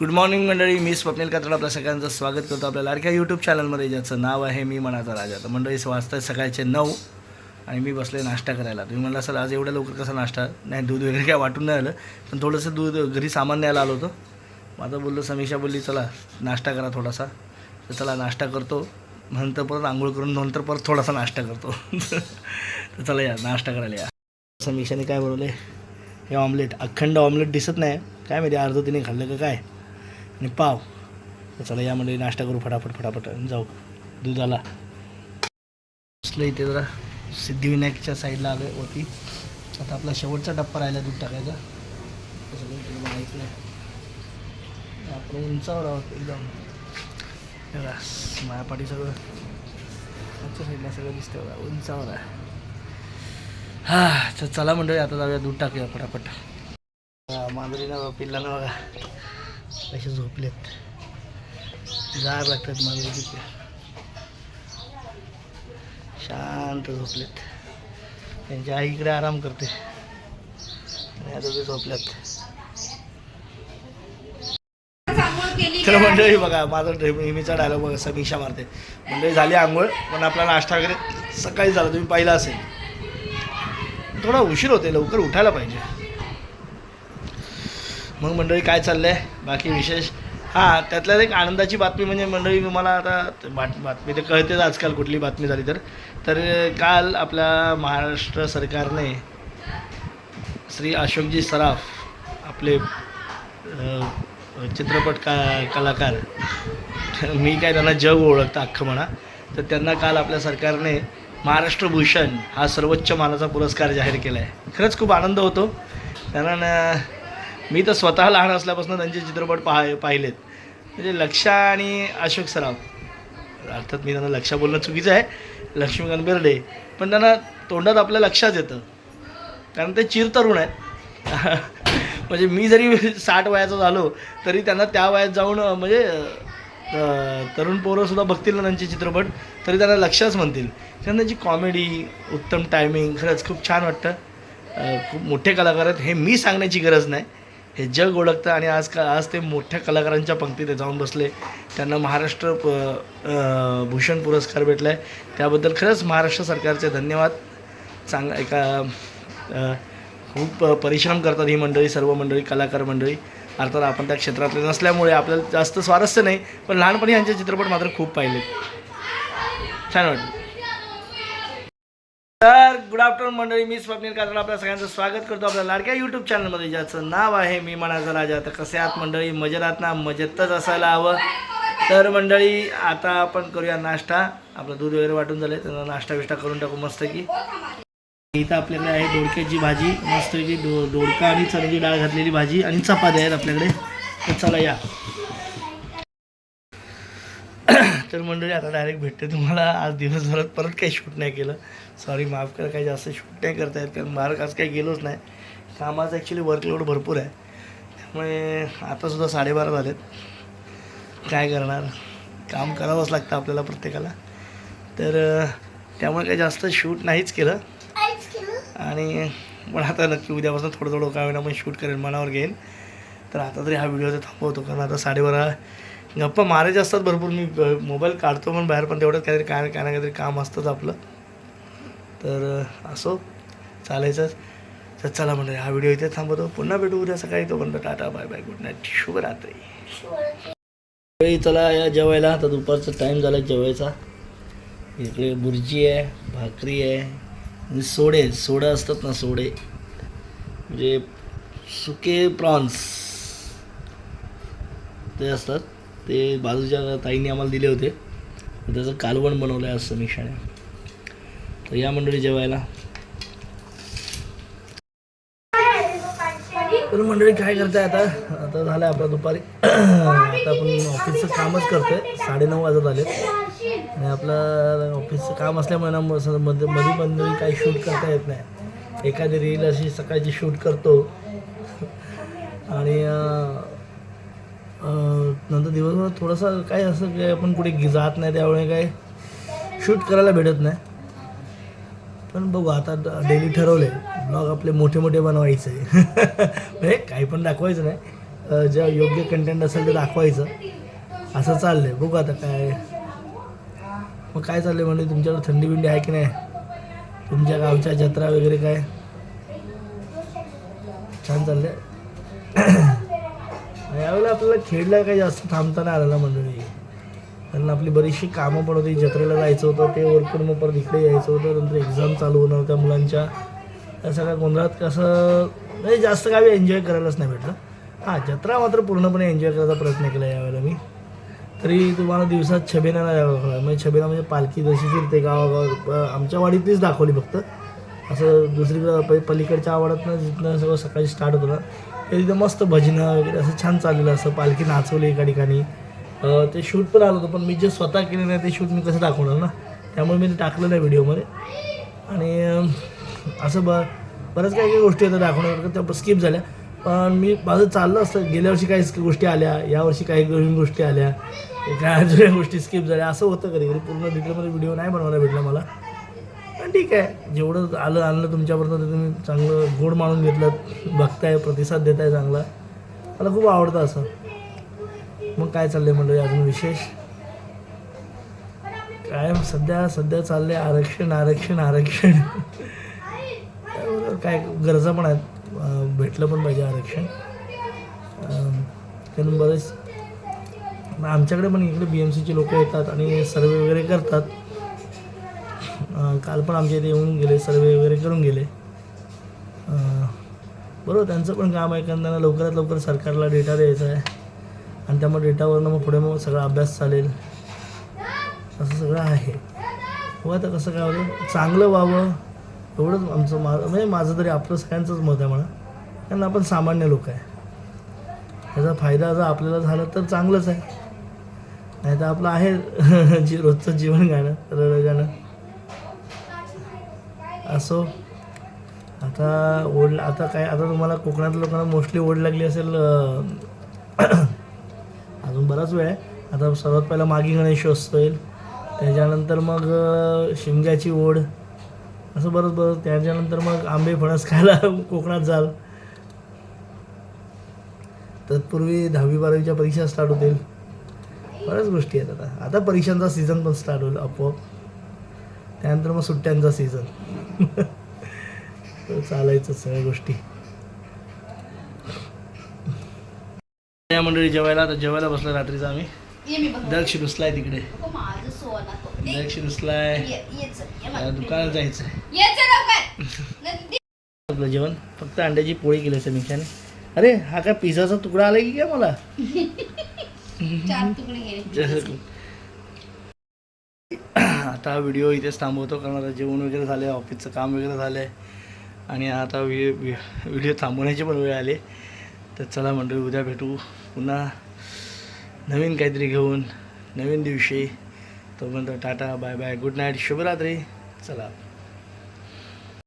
Good morning मंडळी. मी स्वप्नील कातड आपल्या सगळ्यांचं स्वागत करतो आपल्या लाडक्या यूट्यूब चॅनलमध्ये ज्याचं नाव आहे मी मनाचा राजा. तर मंडळी वाजता सकाळचे नऊ आणि मी बसले नाश्ता करायला. तुम्ही म्हणला सर आज एवढ्या लवकर कसा नाश्ता? नाही दूध वगैरे काय वाटून नाही आलं. पण थोडंसं दूध घरी सामान न्यायला आलो होतो. माझं बोललो समीक्षा बोलली चला नाश्ता करा थोडासा. तर चला नाश्ता करतो. नंतर परत आंघोळ करून नंतर परत थोडासा नाश्ता करतो. तर चला या नाश्ता करायला या. समीक्षाने काय बनवले हे ऑमलेट अखंड ऑमलेट दिसत नाही. काय माहिती अर्धं तिने खाल्लं का काय? आणि पाव. तर चला यामध्ये नाश्ता करू फटाफट फटाफट. जाऊ. दुधाला. असलं इथे जरा. सिद्धिविनायकच्या साईडला आलो होती आता आपला शेवटचा टप्पा राहिला दूध टाकायचा. ते नाही. आपण उंचावर आहोत एकदम. हे पाठी सगळं. आमच्या साईडला सगळं दिसतं बघा. उंचावर आहे. हा तर चला मंडळी आता जाऊया दूध टाकूया फटाफट. हा, पिल्लानं बघा. असे झोपलेत. गार लागतात मला तिथे. शांत झोपलेत. त्यांची आई इकडे आराम करते. आणि आता ते झोपल्यात. तर मंडळी बघा माझा नेहमीचा डायलॉग बघा समीक्षा मारते. मंडळी झाली आंघोळ पण आपला नाश्ता वगैरे सकाळी झाला तुम्ही पाहिला असेल. थोडा उशीर होते लवकर उठायला पाहिजे. मग मंडळी काय चाललं आहे बाकी विशेष? हां त्यातल्या एक आनंदाची बातमी म्हणजे मंडळी मला आता बात बातमी तर कळतेच आजकाल कुठली बातमी झाली तर. तर काल आपल्या महाराष्ट्र सरकारने श्री अशोकजी सराफ आपले चित्रपट का कलाकार मी काय त्यांना जग ओळखतं अख्खं म्हणा तर त्यांना काल आपल्या सरकारने महाराष्ट्र भूषण हा सर्वोच्च मानाचा पुरस्कार जाहीर केला आहे खरंच खूप आनंद होतो. कारण मी तर स्वतः लहान असल्यापासून त्यांचे चित्रपट पाह पाहिलेत. म्हणजे लक्षा आणि अशोक सराफ. अर्थात मी त्यांना लक्षा बोलणं चुकीचं आहे. लक्ष्मीकांत बेर्डे. पण त्यांना तोंडात आपल्या लक्षात येतं. कारण ते चिरतरुण आहेत. म्हणजे मी जरी साठ वयाचा झालो तरी त्यांना त्या वयात जाऊन म्हणजे तरुण पोरंसुद्धा बघतील ना त्यांचे चित्रपट तरी त्यांना लक्षच म्हणतील. कारण त्यांची कॉमेडी उत्तम टायमिंग खरंच खूप छान वाटतं. खूप मोठे कलाकार आहेत. हे मी सांगण्याची गरज नाही. हे जग ओळखतं आणि आज का आज ते मोठ्या कलाकारांच्या पंक्तीत जाऊन बसले. त्यांना महाराष्ट्र प भूषण पुरस्कार भेटला आहे त्याबद्दल खरंच महाराष्ट्र सरकारचे धन्यवाद. चांग एका खूप परिश्रम करतात ही मंडळी सर्व मंडळी कलाकार मंडळी. अर्थात आपण त्या क्षेत्रातले नसल्यामुळे आपल्याला जास्त स्वारस्य नाही पण लहानपणी यांचे चित्रपट मात्र खूप पाहिले. छान वाटलं. तर गुड आफ्टरनून मंडळी मी स्वप्नील कातड आपल्या सगळ्यांचं स्वागत करतो आपल्या लाडक्या यूट्यूब चॅनलमध्ये ज्याचं नाव आहे मी म्हणायचं राजा. तर कसे आहात मंडळी? मजेत आहात ना? मजेतच असायला हवं. तर मंडळी आता आपण करूया नाश्ता. आपलं दूध वगैरे वाटून झालं त्यांना नाश्ता बिष्टा करून टाकू मस्त की इथं आपल्याकडे आहे दोडक्याची भाजी. मस्तपैकी दो दोडका आणि चण्याची डाळ घातलेली भाजी आणि चपाती आहेत आपल्याकडे. तर चला या. तर मंडळी आता डायरेक्ट भेटते तुम्हाला. आज दिवसभरात परत काही शूट नाही केलं. सॉरी माफ करा काही जास्त शूट नाही करता येत कारण बाहेर आज काही गेलोच नाही. कामाचं ॲक्च्युली वर्कलोड भरपूर आहे. त्यामुळे आतासुद्धा साडेबारा झालेत. काय करणार? काम करावंच लागतं आपल्याला प्रत्येकाला. तर त्यामुळे काही जास्त शूट नाहीच केलं. आणि पण आता नक्की उद्यापासून थोडं थोडं काय होईना पण शूट करेन मनावर घेईन. तर आता तरी हा व्हिडिओ तर थांबवतो कारण आता साडेबारा गप्पा मारायचे असतात भरपूर मी मोबाईल काढतो पण बाहेर पण तेवढंच काहीतरी काय काय ना काहीतरी काम असतंच आपलं. तर असो चालायचंच तर चला म्हणजे हा व्हिडिओ इथे थांबवतो. पुन्हा भेटू उद्या सकाळी. तो म्हणतो tata bye bye good night शुभरात्री. चला या जेवायला. आता दुपारचा टाईम झाला जेवायचा. इकडे बुर्जी आहे भाकरी आहे आणि सोडे सोडे असतात ना सोडे. म्हणजे सुके प्रॉन्स ते असतात. ते बाजूच्या ताईंनी आम्हाला दिले होते. त्याचं कालवण बनवलं आहे आज समीक्षाने तर या मंडळी जेवायला. तर मंडळी काय करताय आता? आता झालं आपलं दुपारी. आता आपण ऑफिसचं कामच करतोय. साडेनऊ वाजत आले आणि आपलं ऑफिसचं काम असल्यामुळे ना मध्ये मध्ये मंडळी काही शूट करता येत नाही. एखादी रील अशी सकाळची शूट करतो. आणि आता दिवसभर थोडंसं काय असं काय आपण कुठे जात नाही त्यामुळे काय शूट करायला भेटत नाही. पण बघू आता डेली ठरवले. ब्लॉग आपले मोठे मोठे बनवायचे. म्हणजे काही पण दाखवायचं नाही. ज्या योग्य कंटेंट असेल ते दाखवायचं. असं चाललंय. बघू आता काय. मग काय चाललंय म्हणजे तुमच्याकडे थंडी बिंडी आहे की नाही? तुमच्या गावच्या जत्रा वगैरे काय? छान चाललंय. त्यावेळेला आपल्याला खेडला काही जास्त थांबता नाही आलेला मंडळी. कारण आपली बरीचशी कामं पण होती. जत्रेला जायचं होतं ते ओरकून मग परत इकडे यायचं होतं. नंतर एक्झाम चालू होणार होत्या मुलांच्या. त्या सगळ्या गोंधळात कसं नाही जास्त काही एन्जॉय करायलाच नाही भेटलं. हां जत्रा मात्र पूर्णपणे एन्जॉय करायचा प्रयत्न केला यावेळेला मी. तरी तुम्हाला दिवसात छबेनाला दाखवला म्हणजे छबेना म्हणजे पालखी जशी फिरते गावागाव आमच्या वाडीतलीच दाखवली फक्त. असं दुसरीकडं प पलीकडच्या आवाडातनं जिथनं सगळं सकाळी स्टार्ट होतं ना तिथं मस्त भजनं वगैरे असं छान चाललेलं असं पालखी नाचवली एका ठिकाणी. ते शूट पण आलं होतं पण मी जे स्वतः केलं नाही ते शूट मी कसं दाखवणार ना? त्यामुळे मी ते टाकलं नाही व्हिडिओमध्ये. आणि असं ब बऱ्याच काही काही गोष्टी येतात दाखवण्यासारखं त्या स्किप झाल्या. पण मी माझं चाललं असतं गेल्या वर्षी काही गोष्टी आल्या यावर्षी काही नवीन गोष्टी आल्या काय जुन्या गोष्टी स्किप झाल्या. असं होतं कधी कधी पूर्ण डिटेलमध्ये व्हिडिओ नाही बनवायला भेटला मला. पण ठीक आहे. जेवढं आलं आणलं तुमच्यापर्यंत ते तुम्ही चांगलं गोड मानून घेतलं बघताय प्रतिसाद देताय चांगला. मला खूप आवडतं असं. मग काय चाललंय म्हणलं अजून विशेष? काय सध्या सध्या चाललंय आरक्षण आरक्षण आरक्षण. काय गरजा पण आहेत. भेटलं पण पाहिजे आरक्षण. त्यानं कारण बरेच मग आमच्याकडे पण इकडे बी एम सीचे लोक येतात आणि सर्वे वगैरे करतात. काल पण आमच्या इथे येऊन गेले सर्वे वगैरे करून गेले. बरोबर त्यांचं पण काम आहे कारण त्यांना लवकरात लवकर सरकारला डेटा द्यायचा आहे. आणि त्यामुळे डेटावरनं मग पुढे मग सगळा अभ्यास चालेल. असं सगळं आहे. हो आता कसं काय होतं चांगलं व्हावं एवढंच आमचं मा म्हणजे माझं तरी आपलं सगळ्यांचंच मत आहे म्हणा. कारण आपण सामान्य लोक आहे. त्याचा फायदा जर आपल्याला झाला तर चांगलंच आहे. नाही तर आपलं आहे जी रोजचं जीवन गाणं रडं गाणं. असो. आता ओढ आता काय आता तुम्हाला कोकणातल्या लोकांना मोस्टली ओढ लागली असेल अजून बराच वेळ आहे. आता सर्वात पहिला मागी गणेशोत्सव येईल त्याच्यानंतर मग शिमग्याची ओढ असं बरंच बरं त्याच्यानंतर मग आंबे फणस खायला कोकणात जाल. तत्पूर्वी दहावी बारावीच्या परीक्षा स्टार्ट होतील. बऱ्याच गोष्टी आहेत आता. आता परीक्षांचा सीझन पण स्टार्ट होईल आपोआप. त्यानंतर मग सुट्ट्यांचा सीझन चालायचं सगळ्या गोष्टी. या मंडळी जेवायला तर जेवायला बसला रात्रीचा आम्ही. दक्ष रुसलाय तिकडे. दक्ष रुसलाय. दुकानात जायचं ये चल लवकर. नंदी. आपलं जेवण. फक्त अंड्याची पोळी केली समीक्षाने. अरे हा काय पिझ्झाचा तुकडा आला की काय मला चार तुकडे गेले जसं आता हा व्हिडिओ इथेच थांबवतो कारण आता जेवण वगैरे झालं आहे ऑफिसचं काम वगैरे झालं आहे आणि आता व्हि व्हिडिओ थांबवण्याची पण वेळ आली. तर चला मंडळी उद्या भेटू. पुन्हा नवीन काहीतरी घेऊन नवीन दिवशी. तोपर्यंत tata bye bye good night शुभरात्री. चला.